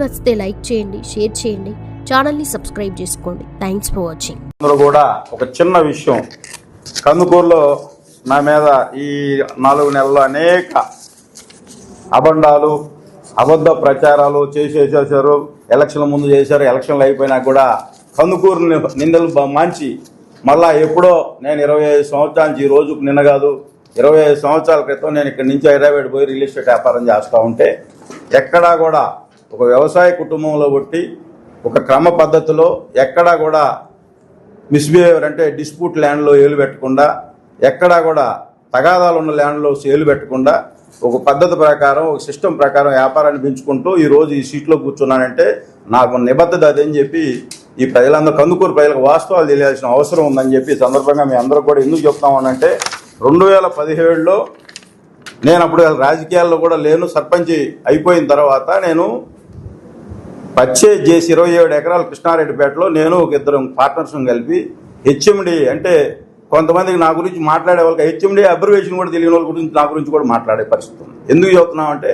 నచ్చితే లైక్ చేయండి షేర్ చేయండి ఛానల్ని సబ్స్క్రైబ్ చేసుకోండి. థ్యాంక్స్ ఫర్ వాచింగ్ అందరూ కూడా ఒక చిన్న విషయం. కందుకూరులో నా మీద ఈ నాలుగు నెలల్లో అనేక అబండాలు అబద్ధ ప్రచారాలు చేసేసేసారు ఎలక్షన్ల ముందు చేశారు. ఎలక్షన్లు అయిపోయినా కూడా కందుకూరు నిందలు బ- మాంచి. మళ్ళా ఎప్పుడో నేను ఇరవై ఐదు సంవత్సరాల ఈ రోజుకు నిన్న కాదు ఇరవై ఐదు సంవత్సరాల క్రితం నేను ఇక్కడ నుంచి హైదరాబాద్ పోయి రియల్ ఎస్టేట్ వ్యాపారం చేస్తూ ఉంటే ఎక్కడా కూడా ఒక వ్యవసాయ కుటుంబంలో పుట్టి ఒక క్రమ పద్ధతిలో ఎక్కడా కూడా మిస్బిహేవియర్ అంటే డిస్ప్యూట్ ల్యాండ్లో ఏలు పెట్టకుండా ఎక్కడా కూడా తగాదాలు ఉన్న ల్యాండ్లో సేలు పెట్టకుండా ఒక పద్ధతి ప్రకారం ఒక సిస్టమ్ ప్రకారం వ్యాపారాన్ని పెంచుకుంటూ ఈరోజు ఈ సీట్లో కూర్చున్నానంటే నాకు నిబద్ధత అదని చెప్పి ఈ ప్రజలందరూ కందుకూరు ప్రజలకు వాస్తవాలు తెలియాల్సిన అవసరం ఉందని చెప్పి ఈ సందర్భంగా మీ అందరూ కూడా ఎందుకు చెప్తామనంటే రెండు వేల పదిహేడులో నేను అప్పుడు రాజకీయాల్లో కూడా లేను సర్పంచ్ అయిపోయిన తర్వాత నేను పర్చేజ్ చేసి ఇరవై ఏడు ఎకరాలు కృష్ణారెడ్డిపేటలో నేను ఒక ఇద్దరు పార్ట్నర్స్ కలిపి హెచ్ఎండి అంటే కొంతమందికి నా గురించి మాట్లాడే వాళ్ళకి హెచ్ఎండి అబ్రివేషన్ కూడా తెలియని వాళ్ళ గురించి నా గురించి కూడా మాట్లాడే పరిస్థితి ఉంది. ఎందుకు చెబుతున్నాం అంటే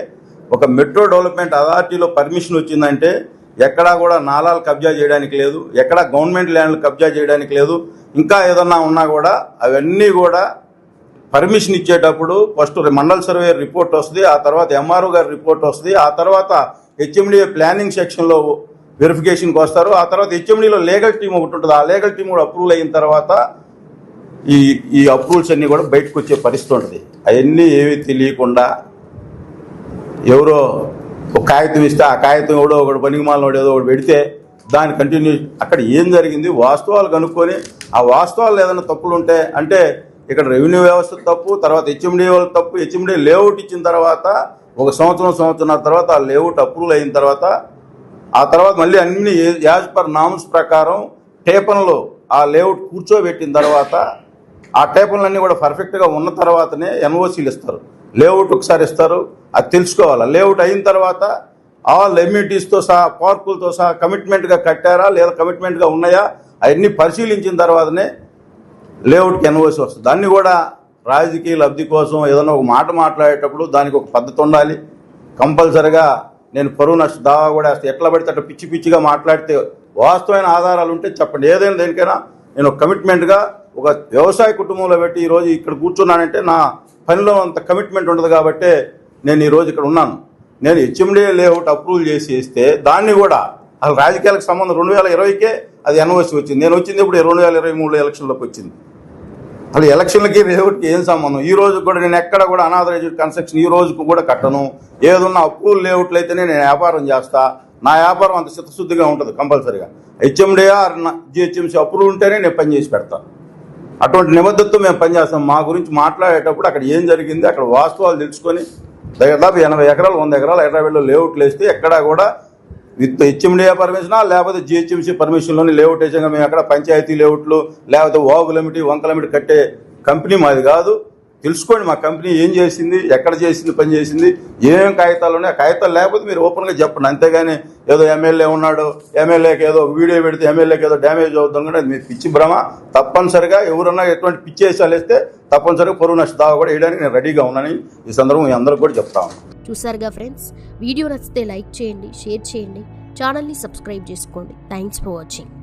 ఒక మెట్రో డెవలప్మెంట్ అథారిటీలో పర్మిషన్ వచ్చిందంటే ఎక్కడా కూడా నాలాలు కబ్జా చేయడానికి లేదు ఎక్కడా గవర్నమెంట్ ల్యాండ్లు కబ్జా చేయడానికి లేదు ఇంకా ఏదన్నా ఉన్నా కూడా అవన్నీ కూడా పర్మిషన్ ఇచ్చేటప్పుడు ఫస్ట్ మండల్ సర్వే రిపోర్ట్ వస్తుంది ఆ తర్వాత ఎంఆర్ఓ గారి రిపోర్ట్ వస్తుంది ఆ తర్వాత హెచ్ఎండిఏ ప్లానింగ్ సెక్షన్లో వెరిఫికేషన్కి వస్తారు. ఆ తర్వాత హెచ్ఎండిలో లీగల్ టీం ఒకటి ఉంటుంది. ఆ లీగల్ టీం కూడా అప్రూవల్ అయిన తర్వాత ఈ ఈ అప్రూవల్స్ అన్నీ కూడా బయటకు వచ్చే పరిస్థితి ఉంటుంది. అవన్నీ ఏమీ తెలియకుండా ఎవరో ఒక కాగితం ఇస్తే ఆ కాగితం ఎవడో ఒకటి పనికిమాలనోడు ఏదో ఒకటి పెడితే దాని కంటిన్యూ అక్కడ ఏం జరిగింది? వాస్తవాలు కనుక్కొని ఆ వాస్తవాలు ఏదైనా తప్పులు ఉంటే అంటే ఇక్కడ రెవెన్యూ వ్యవస్థ తప్పు తర్వాత హెచ్ఎండి వాళ్ళ తప్పు హెచ్ఎండి లేఅవుట్ ఇచ్చిన తర్వాత ఒక సంవత్సరం సంవత్సరం తర్వాత ఆ లేఅవుట్ అప్రూవల్ అయిన తర్వాత ఆ తర్వాత మళ్ళీ అన్ని యాజ్ పర్ నామ్స్ ప్రకారం టేపన్లో ఆ లేఅవుట్ కూర్చోబెట్టిన తర్వాత ఆ టేపన్లన్నీ కూడా పర్ఫెక్ట్గా ఉన్న తర్వాతనే ఎన్ఓసీలు ఇస్తారు. లేఅవుట్ ఒకసారి ఇస్తారు. అది తెలుసుకోవాలి. లేఅవుట్ అయిన తర్వాత ఆల్ ఎమ్యూనిటీస్తో సహా పార్కులతో సహా కమిట్మెంట్గా కట్టారా లేదా కమిట్మెంట్గా ఉన్నాయా అవన్నీ పరిశీలించిన తర్వాతనే లేఅవుట్కి ఎన్ఓసి వస్తుంది. దాన్ని కూడా రాజకీయ లబ్ధి కోసం ఏదైనా ఒక మాట మాట్లాడేటప్పుడు దానికి ఒక పద్ధతి ఉండాలి. కంపల్సరిగా నేను పరువు నష్ట దావా కూడా వేస్తే. ఎట్లా పడితే అట్లా పిచ్చి పిచ్చిగా మాట్లాడితే వాస్తవమైన ఆధారాలు ఉంటే చెప్పండి. ఏదైనా దేనికైనా నేను ఒక కమిట్మెంట్గా ఒక వ్యవసాయ కుటుంబంలో పెట్టి ఈరోజు ఇక్కడ కూర్చున్నానంటే నా పనిలో అంత కమిట్మెంట్ ఉండదు కాబట్టి నేను ఈరోజు ఇక్కడ ఉన్నాను. నేను హెచ్ఎండిఏ లేఅవుట్ అప్రూవల్ చేసి ఇస్తే దాన్ని కూడా అసలు రాజకీయాలకు సంబంధం రెండు వేల ఇరవైకే అది ఎన్ఓసి వచ్చింది. నేను వచ్చింది ఇప్పుడు రెండు వేల ఇరవై మూడు ఎలక్షన్లోకి వచ్చింది. అసలు ఎలక్షన్లకి రేవుడికి ఏం సంబంధం? ఈ రోజు కూడా నేను ఎక్కడ కూడా అనాథరైజ్డ్ కన్స్ట్రక్షన్ ఈ రోజుకు కూడా కట్టను. ఏదన్నా అప్పులు లేవుట్లయితేనే నేను వ్యాపారం చేస్తా. నా వ్యాపారం అంత చిత్తశుద్ధిగా ఉంటుంది కంపల్సరీగా. హెచ్ఎండిఆర్ జిహెచ్ఎంసీ అప్పులు ఉంటేనే నేను పని చేసి పెడతాను అటువంటి నిబద్ధతతో మేము పనిచేస్తాం మా గురించి మాట్లాడేటప్పుడు అక్కడ ఏం జరిగింది అక్కడ వాస్తవాలు తెలుసుకొని దాదాపు ఎనభై ఎకరాలు వంద ఎకరాలు హైదరాబాద్లో లేఅవుట్లు వేస్తే ఎక్కడా కూడా విత్ హెచ్ఎండిఏ పర్మిషనా? లేకపోతే జిహెచ్ఎంసీ పర్మిషన్లోని లేఅవుట్ వేసాక మేము ఎక్కడ పంచాయతీ లేఅవుట్లు లేకపోతే వాగులమిటి వంకలమిటి కట్టే కంపెనీ మాది కాదు. తెలుసుకోండి మా కంపెనీ ఏం చేసింది ఎక్కడ చేసింది పని చేసింది ఏమేం కాగితాలు ఉన్నాయి ఆ కాగితాలు లేకపోతే మీరు ఓపెన్గా చెప్పండి. అంతేగాని ఏదో ఎమ్మెల్యే ఉన్నాడు ఎమ్మెల్యేకి ఏదో వీడియో పెడితే ఎమ్మెల్యేకి ఏదో డ్యామేజ్ అవుతుంది అది మీ పిచ్చి భ్రమ. తప్పనిసరిగా ఎవరన్నా ఎటువంటి పిచ్చి వేసాలు వేస్తే తప్పనిసరిగా పొరుగు నష్ట దావా కూడా వేయడానికి నేను రెడీగా ఉన్నానని ఈ సందర్భం మీ అందరికి కూడా చెప్తా చూసారుగా ఫ్రెండ్స్ వీడియో నచ్చితే లైక్ చేయండి షేర్ చేయండి ఛానల్ని సబ్స్క్రైబ్ చేసుకోండి. Thanks for watching